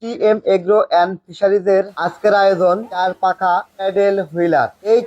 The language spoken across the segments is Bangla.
টি এম এগ্রো অ্যান্ড আজকের আয়োজন প্যাডেল হুইলার। এই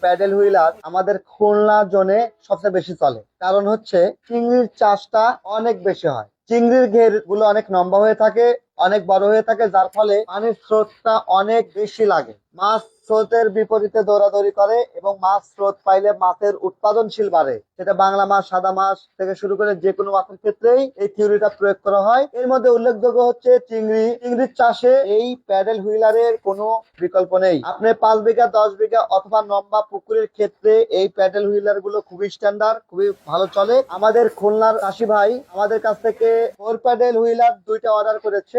প্যাডেল হুইলার আমাদের খুলনা জোনে সবচেয়ে বেশি চলে। কারণ হচ্ছে চিংড়ির চাষটা অনেক বেশি হয়। চিংড়ির ঘেরগুলো অনেক লম্বা হয়ে থাকে অনেক বড় হয়ে থাকে, যার ফলে পানির স্রোতটা অনেক বেশি লাগে। মাছ স্রোতের বিপরীতে দৌড়াদৌড়ি করে এবং মাছ স্রোত পাইলে মাছের উৎপাদনশীল বাড়ে। সেটা বাংলা মাছ, সাদা মাছ থেকে শুরু করে যে কোনো মাছের ক্ষেত্রেই এই থিওরিটা প্রয়োগ করা হয়। এর মধ্যে উল্লেখযোগ্য হচ্ছে চিংড়ি। চিংড়ির চাষে এই প্যাডেল হুইলারের কোনো বিকল্প নেই। আপনি পাঁচ বিঘা, দশ বিঘা অথবা লম্বা পুকুরের ক্ষেত্রে এই প্যাডেল হুইলারগুলো খুবই স্ট্যান্ডার্ড খুবই ভালো চলে। আমাদের খুলনার চাষি ভাই আমাদের কাছ থেকে ফোর প্যাডেল হুইলার দুইটা অর্ডার করেছে।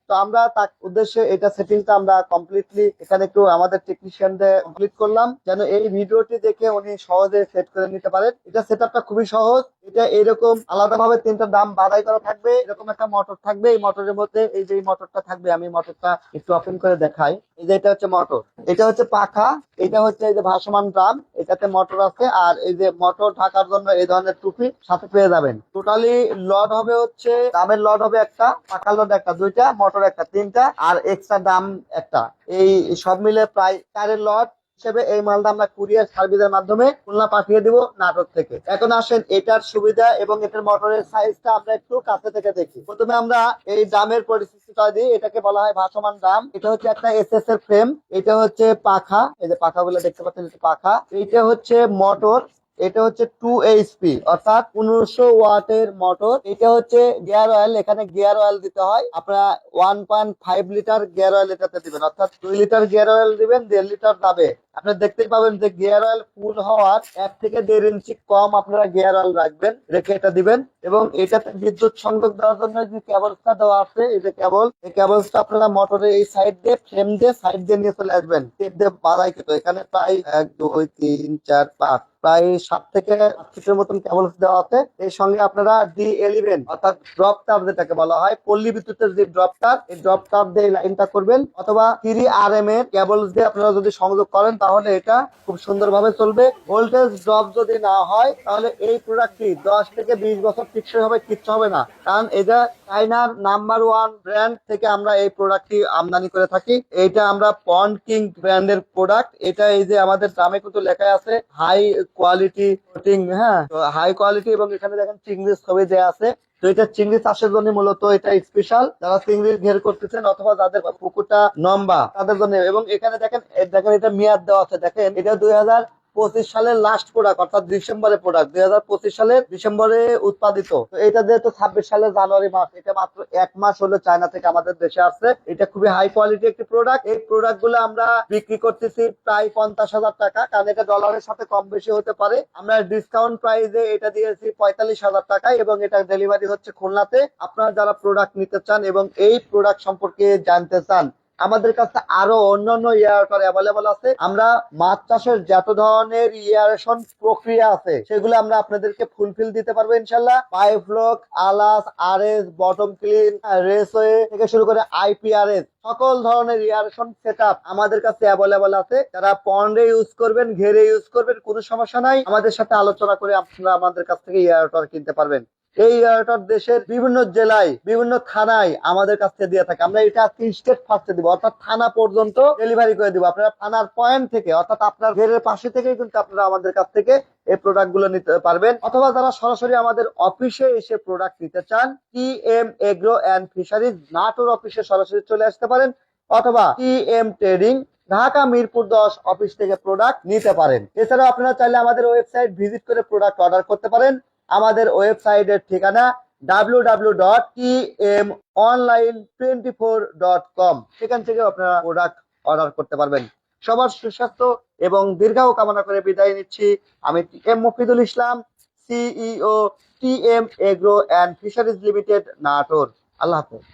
তো আমরা তার উদ্দেশ্যে এটা সেটিংটা আমরা কমপ্লিটলি এখানে একটু আমাদের টেকনিশিয়ানদের কমপ্লিট করলাম, যেন এই ভিডিওটি দেখে উনি সহজে সেট করে নিতে পারেন। এটা সেট খুবই সহজ। এটা এরকম আলাদাভাবে তিনটা দাম বাড়াই করা থাকবে, এরকম একটা মোটর থাকবে। এই মোটরের মধ্যে এই যে মোটরটা থাকবে, আমি মোটরটা একটু ওপেন করে দেখাই। এই যে এটা হচ্ছে মোটর এটা হচ্ছে পাখা। এটা হচ্ছে এই যে ভাসমান ড্রাম। এটাতে মোটর আছে। আর এই যে মোটর ঢাকার জন্য এই ধরনের টুপি সাথে পেয়ে যাবেন। টোটালি লড হবে হচ্ছে, দামের লড হবে একটা পাকা লড একটা, দুইটা মোটর একটা তিনটা আর এক্সট্রা দাম একটা। এই সব মিলে প্রায় চারের লট হিসেবে এই মালটা আমরা কুরিয়ার সার্ভিসের মাধ্যমে খুলনা পাঠিয়ে দিব নাটক থেকে। এখন আসেন, এটার সুবিধা এবং এটার মোটরের সাইজটা আমরা একটু কাছে থেকে দেখি। প্রথমে আমরা এই দামের পরিস্থিতিটা দিই। এটাকে বলা হয় ভাসমান ড্রাম এটা হচ্ছে একটা এসএস এর ফ্রেম এটা হচ্ছে পাখা। এই যে পাখাগুলো দেখতে পাচ্ছেন পাখা। এইটা হচ্ছে মোটর এটা হচ্ছে টু এইচপি অর্থাৎ পনেরোশো ওয়াটের মোটর এটা হচ্ছে গিয়ার অয়েল এখানে গিয়ার অয়েল দিতে হয়। আপনারা one point five litre gear oil এটাতে দিবেন, অর্থাৎ দুই লিটার গিয়ার অয়েল দিবেন, দেড় লিটার যাবে আপনি দেখতেই পাবেন যে গিয়ার অয়েল ফুল হওয়ার এক থেকে দেড় ইঞ্চি কম আপনারা গিয়ার অয়েল রাখবেন, রেখে এটা দিবেন এবং এটাতে বিদ্যুৎ সংযোগ দেওয়ার জন্য যে কেবলসটা দেওয়া আছে, এই যে কেবল এই কেবলসটা আপনারা মোটরের এই সাইড দিয়ে ফ্রেম দিয়ে সাইড দিয়ে নিয়ে চলে আসবেন। টেপ দিয়ে বাড়াই কিন্তু এখানে প্রায় এক, দুই, তিন, চার, পাঁচ, প্রায় সাত থেকে আট ফিটের মতন কেবল দেওয়া আছে। এর সঙ্গে আপনারা ডি এলিভেন অর্থাৎ ড্রপ তার যেটাকে বলা হয়, পল্লী বিদ্যুতের যে ড্রপ তার এই ড্রপ তার দিয়ে লাইনটা করবেন অথবা থ্রি আর এম এর কেবল দিয়ে আপনারা যদি সংযোগ করেন তাহলে এটা খুব সুন্দরভাবে চলবে। ভোল্টেজ ড্রপ যদি না হয়, তাহলে এই প্রোডাক্টটি দশ থেকে বিশ বছর টিকসই হবে, কিচ্ছু হবে না। কারণ এটা চাইনার নাম্বার ওয়ান ব্র্যান্ড থেকে আমরা এই প্রোডাক্টটি আমদানি করে থাকি। এটা আমরা পন্ড কিং ব্র্যান্ডের প্রোডাক্ট এটা এই যে আমাদের দামে কিন্তু লেখা আছে হাই কোয়ালিটি হ্যাঁ? হাই কোয়ালিটি এবং এখানে দেখেন চিংড়ির ছবি দেওয়া আছে তো এটা চিংড়ি চাষের জন্য মূলত এটা স্পেশাল যারা চিংড়ির ঘের করতেছেন অথবা যাদের পুকুরটা লম্বা, তাদের জন্য। এবং এখানে দেখেন দেখেন এটা মেয়াদ দেওয়া আছে। দেখেন, এটা দুই হাজার পঁচিশ সালের লাস্ট প্রোডাক্ট অর্থাৎ ডিসেম্বরের প্রোডাক্ট দুই হাজার পঁচিশ সালের ডিসেম্বরে উৎপাদিত। এটা যেহেতু ছাব্বিশ সালের জানুয়ারি মাস, এটা মাত্র এক মাস হলো চায়না থেকে আমাদের দেশে আসছে। এটা খুবই হাই কোয়ালিটি একটি প্রোডাক্ট এই প্রোডাক্টগুলো আমরা বিক্রি করতেছি প্রায় পঞ্চাশ হাজার টাকা, কারণ এটা ডলারের সাথে কম বেশি হতে পারে। আমরা ডিসকাউন্ট প্রাইসে এটা দিয়েছি পঁয়তাল্লিশ হাজার টাকায় এবং এটা ডেলিভারি হচ্ছে খুলনাতে। আপনারা যারা প্রোডাক্ট নিতে চান এবং এই প্রোডাক্ট সম্পর্কে জানতে চান আমাদের কাছে আরও অন্যান্য ইয়ারটার অ্যাভেলেবল আছে। আমরা মাছ চাষের যত ধরনের ইয়ারেশন প্রক্রিয়া আছে, সেগুলো আমরা আপনাদেরকে ফুলফিল দিতে পারব ইনশাল্লাহ পাইফ্লক আলাস R S bottom clean raceway থেকে শুরু করে আইপিআরএস সকল ধরনের ইয়ারেশন সেট আমাদের কাছে অ্যাভেলেবল আছে। যারা পন্ডে ইউজ করবেন, ঘেরে ইউজ করবেন, কোনো সমস্যা নাই। আমাদের সাথে আলোচনা করে আপনারা আমাদের কাছ থেকে ইয়ারটার কিনতে পারবেন। এই এয়ারটর দেশের বিভিন্ন জেলায়, বিভিন্ন থানায় আমাদের কাছ থেকে দিয়ে থাকে। আমরা এটা আজকে স্টেট ফার্স্টে দিব, অর্থাৎ থানা পর্যন্ত ডেলিভারি করে দিব। আপনারা থানার পয়েন্ট থেকে, অর্থাৎ আপনার ঘেরের পাশে থেকেই কিন্তু আপনারা আমাদের কাছ থেকে এই প্রোডাক্টগুলো নিতে পারবেন। অথবা যারা সরাসরি আমাদের অফিসে এসে প্রোডাক্ট নিতে চান T M Agro and Fisheries Natore অফিসে সরাসরি চলে আসতে পারেন, অথবা T M Trading Dhaka Mirpur দশ অফিস থেকে প্রোডাক্ট নিতে পারেন। এছাড়াও আপনারা চাইলে আমাদের ওয়েবসাইট ভিজিট করে প্রোডাক্ট অর্ডার করতে পারেন। আমাদের ওয়েবসাইটের ঠিকানা www.tmonline24.com সেখান থেকে আপনারা প্রোডাক্ট অর্ডার করতে পারবেন। সবার সুস্বাস্থ্য এবং দীর্ঘাও কামনা করে বিদায় নিচ্ছি। আমি M Mofidul Islam CEO T M Agro and Fisheries Limited Natore. আল্লাহ হাফেজ।